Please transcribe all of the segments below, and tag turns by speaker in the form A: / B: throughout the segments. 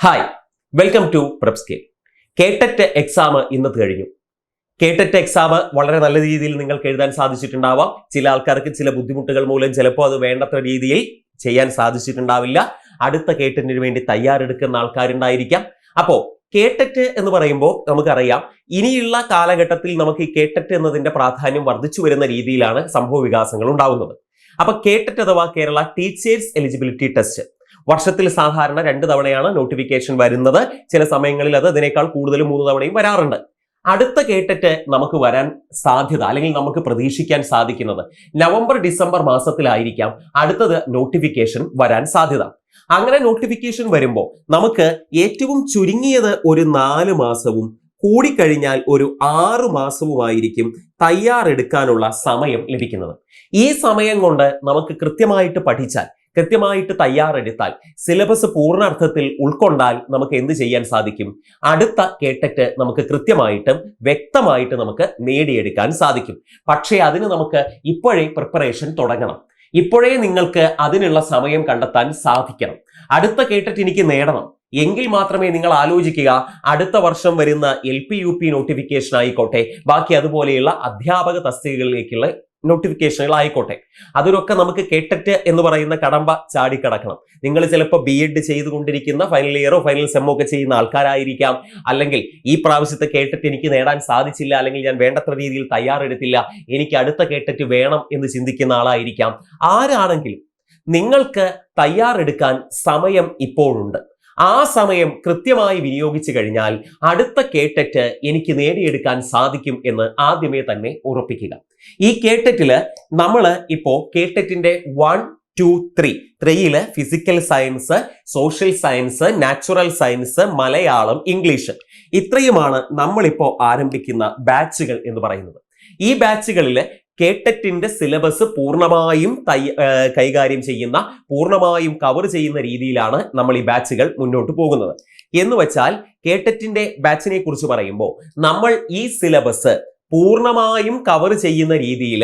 A: Hi welcome to Prepscale KTET exam ഇന്ന് കഴിഞ്ഞു. കേട്ടറ്റ് exam വളരെ നല്ല രീതിയിൽ നിങ്ങൾക്ക് എഴുതാൻ സാധിച്ചിട്ടുണ്ടാവാം. ചില ആൾക്കാർക്ക് ചില ബുദ്ധിമുട്ടുകൾ മൂലം ചിലപ്പോൾ അത് വേണ്ടത്ര രീതിയിൽ ചെയ്യാൻ സാധിച്ചിട്ടുണ്ടാവില്ല. അടുത്ത കേട്ടറ്റിന് വേണ്ടി തയ്യാറെടുക്കുന്ന ആൾക്കാരുണ്ടായിരിക്കാം. അപ്പോൾ കേട്ടറ്റ് എന്ന് പറയുമ്പോൾ നമുക്കറിയാം ഇനിയുള്ള കാലഘട്ടത്തിൽ നമുക്ക് ഈ കേട്ടറ്റ് എന്നതിന്റെ പ്രാധാന്യം വർദ്ധിച്ചു വരുന്ന രീതിയിലാണ് സംഭവ വികാസങ്ങൾ ഉണ്ടാവുന്നത്. അപ്പൊ കേട്ടറ്റ് അഥവാ കേരള ടീച്ചേഴ്സ് എലിജിബിലിറ്റി ടെസ്റ്റ് വർഷത്തിൽ സാധാരണ രണ്ട് തവണയാണ് നോട്ടിഫിക്കേഷൻ വരുന്നത്. ചില സമയങ്ങളിൽ അത് അതിനേക്കാൾ കൂടുതൽ മൂന്ന് തവണയും വരാറുണ്ട്. അടുത്ത കേട്ടിട്ട് നമുക്ക് വരാൻ സാധ്യത അല്ലെങ്കിൽ നമുക്ക് പ്രതീക്ഷിക്കാൻ സാധിക്കുന്നത് നവംബർ ഡിസംബർ മാസത്തിലായിരിക്കാം അടുത്തത് നോട്ടിഫിക്കേഷൻ വരാൻ സാധ്യത. അങ്ങനെ നോട്ടിഫിക്കേഷൻ വരുമ്പോൾ നമുക്ക് ഏറ്റവും ചുരുങ്ങിയത് ഒരു നാല് മാസവും കൂടിക്കഴിഞ്ഞാൽ ഒരു ആറു മാസവുമായിരിക്കും തയ്യാറെടുക്കാനുള്ള സമയം ലഭിക്കുന്നത്. ഈ സമയം കൊണ്ട് നമുക്ക് കൃത്യമായിട്ട് പഠിച്ചാൽ കൃത്യമായിട്ട് തയ്യാറെടുത്താൽ സിലബസ് പൂർണാർത്ഥത്തിൽ ഉൾക്കൊണ്ടാൽ നമുക്ക് എന്ത് ചെയ്യാൻ സാധിക്കും? അടുത്ത കേട്ടറ്റ് നമുക്ക് കൃത്യമായിട്ടും വ്യക്തമായിട്ട് നമുക്ക് നേടിയെടുക്കാൻ സാധിക്കും. പക്ഷേ അതിന് നമുക്ക് ഇപ്പോഴേ പ്രിപ്പറേഷൻ തുടങ്ങണം. ഇപ്പോഴേ നിങ്ങൾക്ക് അതിനുള്ള സമയം കണ്ടെത്താൻ സാധിക്കണം. അടുത്ത കേട്ടറ്റ് എനിക്ക് നേടണം. എങ്കിൽ മാത്രമേ നിങ്ങൾ ആലോചിക്കുക അടുത്ത വർഷം വരുന്ന L P U P notification ആയിക്കോട്ടെ ബാക്കി അതുപോലെയുള്ള അധ്യാപക തസ്തികകളിലേക്കുള്ള നോട്ടിഫിക്കേഷനുകൾ ആയിക്കോട്ടെ. അതിനൊക്കെ നമുക്ക് കേട്ടിട്ട് എന്ന് പറയുന്ന കടമ്പ ചാടിക്കടക്കണം. നിങ്ങൾ ചിലപ്പോൾ ബി എഡ് ചെയ്തുകൊണ്ടിരിക്കുന്ന ഫൈനൽ ഇയറോ ഫൈനൽ സെമ്മോ ഒക്കെ ചെയ്യുന്ന ആൾക്കാരായിരിക്കാം. അല്ലെങ്കിൽ ഈ പ്രാവശ്യത്തെ കേട്ടിട്ട് എനിക്ക് നേടാൻ സാധിച്ചില്ല അല്ലെങ്കിൽ ഞാൻ വേണ്ടത്ര രീതിയിൽ തയ്യാറെടുത്തില്ല എനിക്ക് അടുത്ത കേട്ടിട്ട് വേണം എന്ന് ചിന്തിക്കുന്ന ആളായിരിക്കാം. ആരാണെങ്കിലും നിങ്ങൾക്ക് തയ്യാറെടുക്കാൻ സമയം ഇപ്പോഴുണ്ട്. ആ സമയം കൃത്യമായി വിനിയോഗിച്ചു കഴിഞ്ഞാൽ അടുത്ത കേട്ടറ്റ് എനിക്ക് നേടിയെടുക്കാൻ സാധിക്കും എന്ന് ആദ്യമേ തന്നെ ഉറപ്പിക്കുക. ഈ കേട്ടറ്റിൽ നമ്മൾ ഇപ്പോൾ കേട്ടറ്റിന്റെ വൺ ടു ത്രീ ത്രീയിൽ physical science social science natural science Malayalam English. ഇത്രയുമാണ് നമ്മളിപ്പോൾ ആരംഭിക്കുന്ന ബാച്ചുകൾ എന്ന് പറയുന്നത്. ഈ ബാച്ചുകളിൽ കേട്ടറ്റിന്റെ സിലബസ് പൂർണമായും കൈകാര്യം ചെയ്യുന്ന പൂർണമായും കവർ ചെയ്യുന്ന രീതിയിലാണ് നമ്മൾ ഈ ബാച്ചുകൾ മുന്നോട്ട് പോകുന്നത്. എന്ന് വെച്ചാൽ കേട്ടറ്റിന്റെ ബാച്ചിനെ കുറിച്ച് പറയുമ്പോൾ നമ്മൾ ഈ സിലബസ് പൂർണമായും കവർ ചെയ്യുന്ന രീതിയിൽ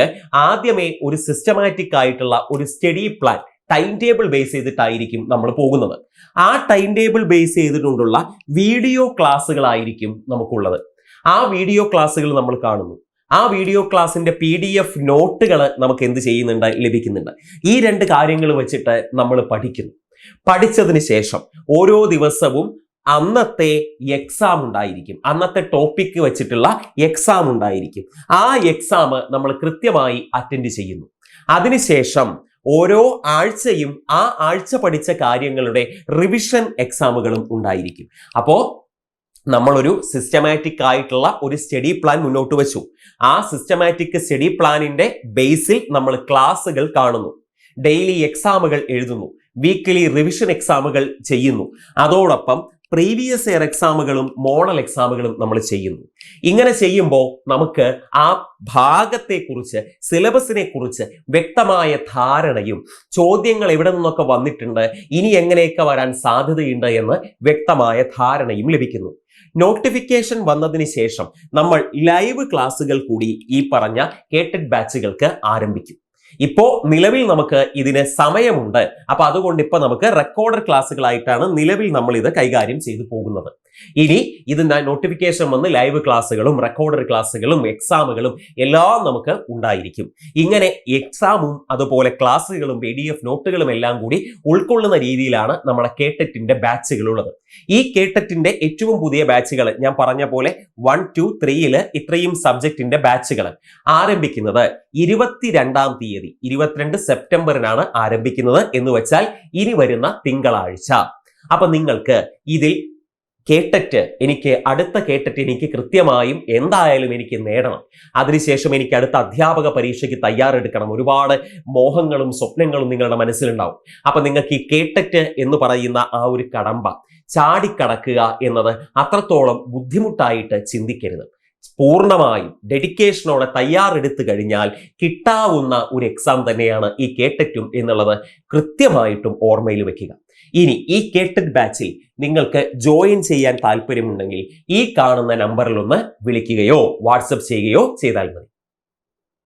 A: ആദ്യമേ ഒരു സിസ്റ്റമാറ്റിക് ആയിട്ടുള്ള ഒരു study plan time table base ചെയ്തിട്ടായിരിക്കും നമ്മൾ പോകുന്നത്. ആ ടൈം ടേബിൾ ബേസ് ചെയ്തിട്ടുള്ള വീഡിയോ ക്ലാസ്സുകളായിരിക്കും നമുക്കുള്ളത്. ആ വീഡിയോ ക്ലാസ്സുകൾ നമ്മൾ കാണുന്നു. ആ വീഡിയോ ക്ലാസ്സിന്റെ പി ഡി എഫ് നോട്ടുകൾ നമുക്ക് എന്ത് ചെയ്യുന്നുണ്ട് ലഭിക്കുന്നുണ്ട്. ഈ രണ്ട് കാര്യങ്ങൾ വെച്ചിട്ട് നമ്മൾ പഠിക്കുന്നു. പഠിച്ചതിന് ശേഷം ഓരോ ദിവസവും അന്നത്തെ എക്സാം ഉണ്ടായിരിക്കും. അന്നത്തെ ടോപ്പിക്ക് വെച്ചിട്ടുള്ള എക്സാം ഉണ്ടായിരിക്കും. ആ എക്സാം നമ്മൾ കൃത്യമായി അറ്റൻഡ് ചെയ്യുന്നു. അതിനുശേഷം ഓരോ ആഴ്ചയും ആ ആഴ്ച പഠിച്ച കാര്യങ്ങളുടെ റിവിഷൻ എക്സാമുകളും ഉണ്ടായിരിക്കും. അപ്പോൾ നമ്മളൊരു സിസ്റ്റമാറ്റിക് ആയിട്ടുള്ള ഒരു സ്റ്റഡി പ്ലാൻ മുന്നോട്ട് വെച്ചു. ആ സിസ്റ്റമാറ്റിക് സ്റ്റഡി പ്ലാനിന്റെ ബേസിൽ നമ്മൾ ക്ലാസ്സുകൾ കാണുന്നു. ഡെയിലി എക്സാമുകൾ എഴുതുന്നു. വീക്കിലി റിവിഷൻ എക്സാമുകൾ ചെയ്യുന്നു. അതോടൊപ്പം പ്രീവിയസ് ഇയർ എക്സാമുകളും മോഡൽ എക്സാമുകളും നമ്മൾ ചെയ്യുന്നു. ഇങ്ങനെ ചെയ്യുമ്പോൾ നമുക്ക് ആ ഭാഗത്തെക്കുറിച്ച് സിലബസിനെ കുറിച്ച് വ്യക്തമായ ധാരണയും ചോദ്യങ്ങൾ എവിടെ നിന്നൊക്കെ വന്നിട്ടുണ്ട് ഇനി എങ്ങനെയൊക്കെ വരാൻ സാധ്യതയുണ്ട് എന്ന് വ്യക്തമായ ധാരണയും ലഭിക്കുന്നു. നോട്ടിഫിക്കേഷൻ വന്നതിന് ശേഷം നമ്മൾ ലൈവ് ക്ലാസ്സുകൾ കൂടി ഈ പറഞ്ഞ കേട്ടഡ് ബാച്ചുകൾക്ക് ആരംഭിക്കും. ഇപ്പോ നിലവിൽ നമുക്ക് ഇതിന് സമയമുണ്ട്. അപ്പൊ അതുകൊണ്ട് ഇപ്പൊ നമുക്ക് റെക്കോർഡർ ക്ലാസ്സുകളായിട്ടാണ് നിലവിൽ നമ്മൾ ഇത് കൈകാര്യം ചെയ്തു പോകുന്നത്. ഇനി ഇതിന്റെ നോട്ടിഫിക്കേഷൻ വന്ന് ലൈവ് ക്ലാസ്സുകളും റെക്കോർഡർ ക്ലാസ്സുകളും എക്സാമുകളും എല്ലാം നമുക്ക് ഉണ്ടായിരിക്കും. ഇങ്ങനെ എക്സാമും അതുപോലെ ക്ലാസ്സുകളും പി ഡി എഫ് നോട്ടുകളും എല്ലാം കൂടി ഉൾക്കൊള്ളുന്ന രീതിയിലാണ് നമ്മുടെ കേട്ടറ്റിന്റെ ബാച്ചുകൾ ഉള്ളത് ഈ കേട്ടറ്റിന്റെ ഏറ്റവും പുതിയ ബാച്ചുകൾ ഞാൻ പറഞ്ഞ പോലെ വൺ ടു ത്രീയിൽ ഇത്രയും സബ്ജക്റ്റിന്റെ ബാച്ചുകൾ ആരംഭിക്കുന്നത് ഇരുപത്തിരണ്ടാം തീയതി ഇരുപത്തിരണ്ട് സെപ്റ്റംബറിനാണ് ആരംഭിക്കുന്നത് എന്ന് വെച്ചാൽ ഇനി വരുന്ന തിങ്കളാഴ്ച. അപ്പൊ നിങ്ങൾക്ക് ഇതിൽ കേട്ടറ്റ് എനിക്ക് അടുത്ത കേട്ടറ്റ് എനിക്ക് കൃത്യമായും എന്തായാലും എനിക്ക് നേടണം. അതിനുശേഷം എനിക്ക് അടുത്ത അധ്യാപക പരീക്ഷയ്ക്ക് തയ്യാറെടുക്കണം. ഒരുപാട് മോഹങ്ങളും സ്വപ്നങ്ങളും നിങ്ങളുടെ മനസ്സിലുണ്ടാവും. അപ്പൊ നിങ്ങൾക്ക് ഈ കേട്ടറ്റ് എന്ന് പറയുന്ന ആ ഒരു കടമ്പ ചാടിക്കടക്കുക എന്നത് അത്രത്തോളം ബുദ്ധിമുട്ടായിട്ട് ചിന്തിക്കരുത്. പൂർണമായും ഡെഡിക്കേഷനോടെ തയ്യാറെടുത്തു കഴിഞ്ഞാൽ കിട്ടാവുന്ന ഒരു എക്സാം തന്നെയാണ് ഈ കേട്ടറ്റും എന്നുള്ളത് കൃത്യമായിട്ടും ഓർമ്മയിൽ വെക്കുക. ഇനി ഈ കേട്ടറ്റ് ബാച്ചിൽ നിങ്ങൾക്ക് ജോയിൻ ചെയ്യാൻ താല്പര്യമുണ്ടെങ്കിൽ ഈ കാണുന്ന നമ്പറിലൊന്ന് വിളിക്കുകയോ വാട്സപ്പ് ചെയ്യുകയോ ചെയ്താൽ മതി.